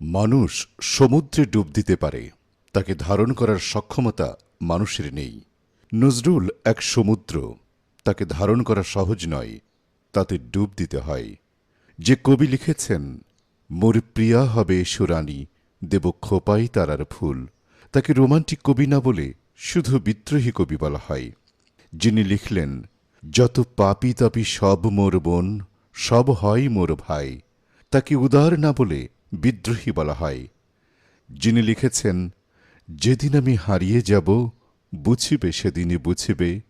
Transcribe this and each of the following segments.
মানুষ সমুদ্রে ডুব দিতে পারে। তাকে ধারণ করার সক্ষমতা মানুষের নেই। নজরুল এক সমুদ্র। তাকে ধারণ করা সহজ নয়। তাতে ডুব দিতে হয়। যে কবি লিখেছেন, মোর প্রিয়া হবে সুরানী দেব খোপাই তারার ফুল। তাকে রোমান্টিক কবি না বলে শুধু বিদ্রোহী কবি বলা হয়। যিনি লিখলেন, যত পাপি তাপি সব মোর বোন, সব হয় মোর ভাই। তাকে উদার না বলে বিদ্রোহী বলা হয়। যিনি লিখেছেন, যেদিন আমি হারিয়ে যাব, বুঝিবে সেদিনই বুঝিবে।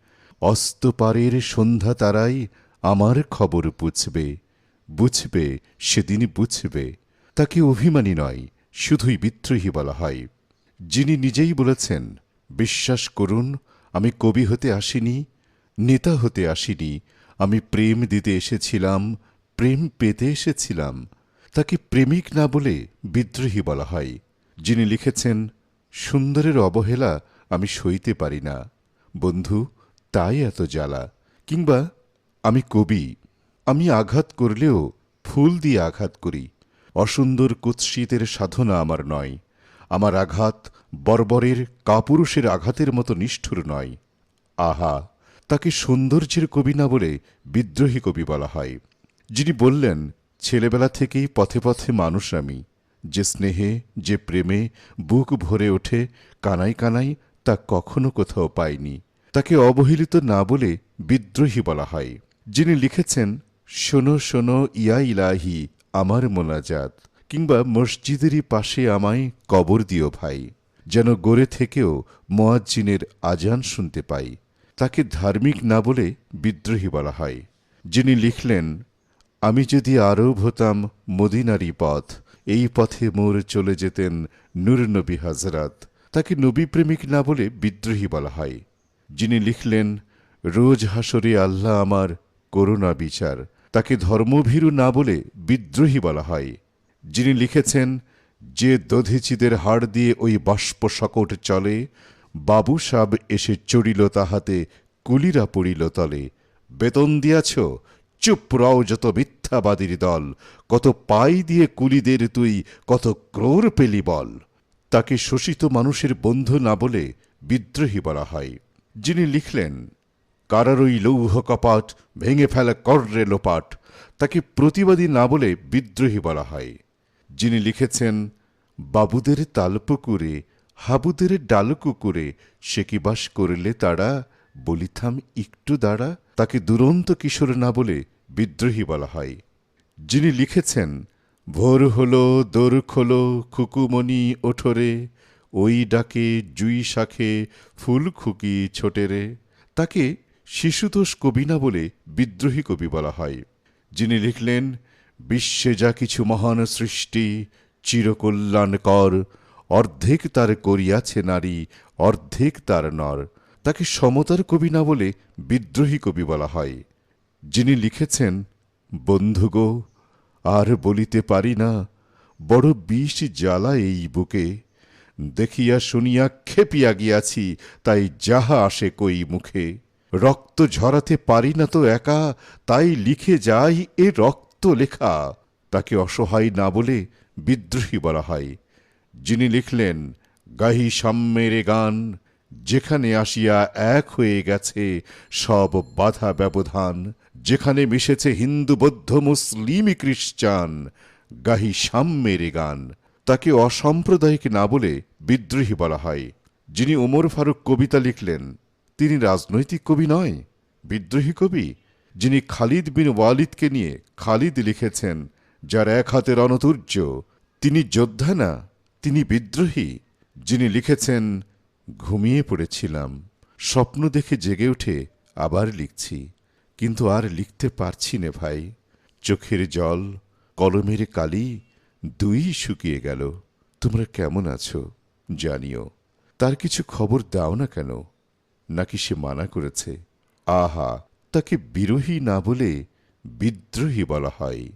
অস্তপারের সন্ধ্যা তারাই আমার খবর বুঝবে। বুঝবে সেদিনই বুঝবে। তাকে অভিমানী নয়, শুধুই বিদ্রোহী বলা হয়। যিনি নিজেই বলেছেন, বিশ্বাস করুন, আমি কবি হতে আসিনি, নেতা হতে আসিনি, আমি প্রেম দিতে এসেছিলাম, প্রেম পেতে এসেছিলাম তাকে প্রেমিক না বলে বিদ্রোহী বলা হয়। যিনি লিখেছেন, সুন্দরের অবহেলা আমি সইতে পারি না। বন্ধু, তাই এত জ্বালা। কিংবা, আমি কবি। আমি আঘাত করলেও ফুল দিয়ে আঘাত করি। অসুন্দর কুৎসিতের সাধনা আমার নয়। আমার আঘাত বর্বরের কাপুরুষের আঘাতের মতো নিষ্ঠুর নয়। আহা, তাকে সৌন্দর্যের কবি না বলে বিদ্রোহী কবি বলা হয়। যিনি বললেন ছেলেবেলা থেকেই পথে পথে মানুষ আমি। যে স্নেহে, যে প্রেমে বুক ভরে ওঠে, কানাই কানাই তা কখনো কোথাও পাইনি। তাকে অবহেলিত না বলে বিদ্রোহী বলা হয়। যিনি লিখেছেন, শোনো শোনো, ইয়া ইলাহি, আমার মোনাজাত কিংবা, মসজিদেরই পাশে আমায় কবর দিও ভাই যেন গড়ে থেকেও মোয়াজ্জিনের আজান শুনতে পাই। তাকে ধার্মিক না বলে বিদ্রোহী বলা হয়। যিনি লিখলেন আমি যদি আরব হতাম মদিনারি পথ, এই পথে মোর চলে যেতেন নূর নবী হাজরাত তাকে নবী প্রেমিক না বলে বিদ্রোহী বলা হয়। যিনি লিখলেন, রোজ হাসরে আল্লাহ আমার করুণা বিচার। তাকে ধর্মভীরু না বলে বিদ্রোহী বলা হয়। যিনি লিখেছেন, যে দধিচিদের হাড় দিয়ে ওই বাষ্প সকট চলে, বাবু সাব এসে চড়িল তাহাতে, কুলিরা পড়িল তলে। বেতন দিয়াছ? চুপ রও যত মিথ্যাবাদীর দল, কত পাই দিয়ে কুলিদের তুই, কত ক্রোর পেলি বল। তাকে শোষিত মানুষের বন্ধু না বলে বিদ্রোহী বলা হয়। যিনি লিখলেন কারারই লৌহ কপাট ভেঙে ফেলা কর্রে লোপাট তাকে প্রতিবাদী না বলে বিদ্রোহী বলা হয়। যিনি লিখেছেন, বাবুদের তালপুকুরে, হাবুদের ডালকুকুরে, সে কি বাস করলে তারা বলিথাম একটু দাঁড়া তাকে দুরন্ত কিশোর না বলে বিদ্রোহী বলা হয়। যিনি লিখেছেন, ভোর হলো, দোর খোলো, খুকুমণি ওঠরে, ওই ডাকে জুই শাখে ফুল খুকি ছোটেরে তাকে শিশুতোষ কবি না বলে বিদ্রোহী কবি বলা হয়। যিনি লিখলেন, বিশ্বে যা কিছু মহান সৃষ্টি, চিরকল্যাণকর, অর্ধেক তার করিয়াছে নারী, অর্ধেক তার নর। তাকে সমতার কবি না বলে বিদ্রোহী কবি বলা হয়। যিনি লিখেছেন বন্ধুগো আর বলিতে পারি না, বড় বিষ জ্বালা এই বুকে। দেখিয়া শুনিয়া খেপিয়া গিয়াছি, তাই যাহা আসে কই মুখে। রক্ত ঝরাতে পারি না তো একা, তাই লিখে যাই এ রক্ত লেখা। তাকে অসহায় না বলে বিদ্রোহী বলা হয়। যিনি লিখলেন, গাহি সাম্যের গান যেখানে আসিয়া এক হয়ে গেছে সব বাধা ব্যবধান, যেখানে মিশেছে হিন্দু, বৌদ্ধ, মুসলিম, খ্রিস্টান, গাহি সাম্যের গান। তাকে অসাম্প্রদায়িক না বলে বিদ্রোহী বলা হয়। যিনি ওমর ফারুক কবিতা লিখলেন, তিনি রাজনৈতিক কবি নয়, বিদ্রোহী কবি। যিনি খালিদ বিন ওয়ালিদকে নিয়ে খালিদ লিখেছেন, যার এক হাতের অনতুর্য, তিনি যোদ্ধা না, তিনি বিদ্রোহী। যিনি লিখেছেন ঘুমিয়ে পড়েছিলাম। স্বপ্ন দেখে জেগে উঠে আবার লিখছি। কিন্তু আর লিখতে পারছি নে ভাই। চোখের জল, কলমের কালি, দুই শুকিয়ে গেল। তোমরা কেমন আছো? জানিও। তার কিছু খবর দাও না কেন? নাকি সে মানা করেছে? আহা, তাকে বিরোহী না বলে বিদ্রোহী বলা হয়।